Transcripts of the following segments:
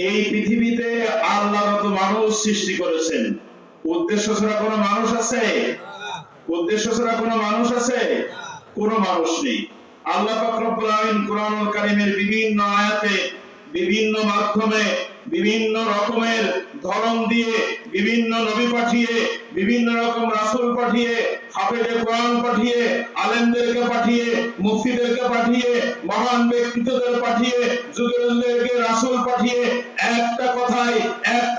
এই পৃথিবীতে আল্লাহ মানুষ সৃষ্টি করেছেন। উদ্দেশ্য ছাড়া কোনো মানুষ আছে? উদ্দেশ্য ছাড়া কোনো মানুষ আছে? কোনো মানুষ নেই। আল্লাহ পাক রব্বুল কোরআন কারিমের বিভিন্ন আয়াতে বিভিন্ন মাধ্যমে, বিভিন্ন রকমের ধরন দিয়ে বিভিন্ন নবী পাঠিয়ে, বিভিন্ন রকম রাসুল পাঠিয়ে, হাফেজে কোরআন পাঠিয়ে, আলেমদেরকে পাঠিয়ে, মুফতিদেরকে পাঠিয়ে, মহান ব্যক্তিত্বদের পাঠিয়ে, যুগের রাসুল পাঠিয়ে, একটা কথায় সমাজে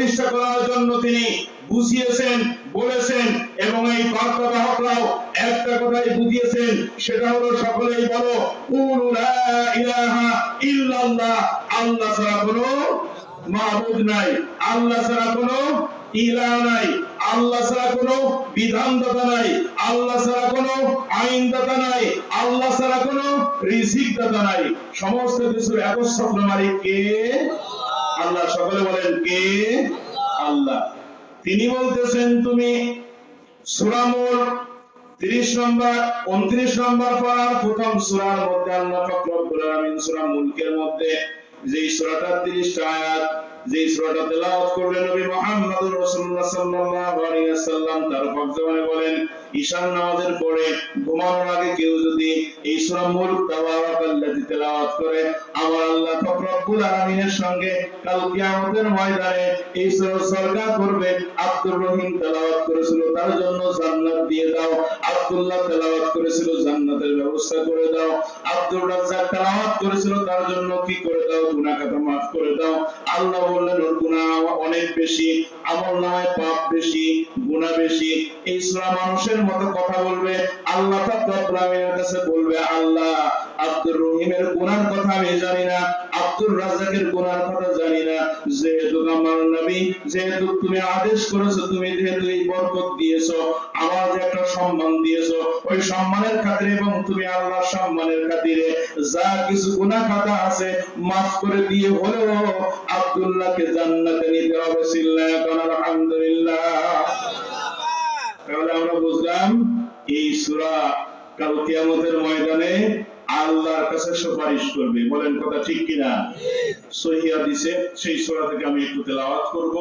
প্রতিষ্ঠা করার জন্য তিনি বুঝিয়েছেন, বলেছেন এবং এই বার্তা বাহকরাও একটা কথাই বুঝিয়েছেন, সেটা হলো সকলেই বলো ইল্লাল্লাহ আল্লাহ ছাড়া কোনো মাহবুদ নাই। আল্লাহ ছাড়া কোনো ইলাহ নাই। আল্লাহ ছাড়া কোনো বিধানদাতা নাই। আল্লাহ ছাড়া কোনো আইনদাতা নাই। আল্লাহ ছাড়া কোনো নাই। সমস্ত কিছুর একচ্ছত্র মালিক কে আল্লাহ সকলে বলেন কে? আল্লাহ। তিনি বলতেছেন, তুমি সুরামোর তিরিশ নম্বর, উনত্রিশ নম্বর পর প্রথম সুরার মধ্যে আল্লাহ পাক রব্বুল সুরা মুলকের মধ্যে যেই সুরাটা তিরিশটা আয়াত, যেই সুরাটা তেলাওয়াত করলেন নবী মুহাম্মদ রাসূলুল্লাহ সাল্লাল্লাহু আলাইহি ওয়াসাল্লাম তার বলেন, ঈশান নামাজের পরে ঘুমানোর আগে কেউ যদি এই সূরা করে, আমার আল্লাহ পাক রব্বুল আলামিনের সঙ্গে কাল কিয়ামতের ময়দানে এই সূরা করবে, আব্দুর রহিম তেলাওয়াত করেছিল তার জন্য জান্নাত দিয়ে দাও, আব্দুল্লাহ তেলাওয়াত করেছিল জান্নাতের ব্যবস্থা করে দাও, আব্দুর রাজ্জাক তেলাওয়াত করেছিল তার জন্য কি করে দাও গুনাহ maaf করে দাও, আল্লাহ বললেন, ওর গুনাহ বেশি, আমল নামায় পাপ বেশি গুণা বেশি। ইসলাম মানুষের মতো কথা বলবে, আল্লাহ কাছে বলবে, আল্লাহ আব্দুর রহিমের গুনার কথা আমি জানি না, আব্দুর রাজ্জাকের গুনার কথা জানি না। যেহেতু আমার নবী, যেহেতু তুমি আদেশ করেছ, তুমি যেহেতু এই বরকত দিয়েছ আমার যে একটা সম্মান দিয়েছ, ওই সম্মানের খাতিরে এবং তুমি আল্লাহর সম্মানের খাতিরে যা কিছু গুনাহ খাতা আছে মাফ করে দিয়ে হলেও আব্দুল্লাহকে জান্নাতে নিতে হবে সিল্লাহ আলহামদুলিল্লাহ। তাহলে আমরা বুঝলাম, এই সূরা কাল কিয়ামতের ময়দানে আল্লাহর কাছে সুপারিশ করবে। বলেন কথা ঠিক কিনা? সহিয়া দিছে সেই সোরা থেকে আমি একটু তেলাওয়াত করব।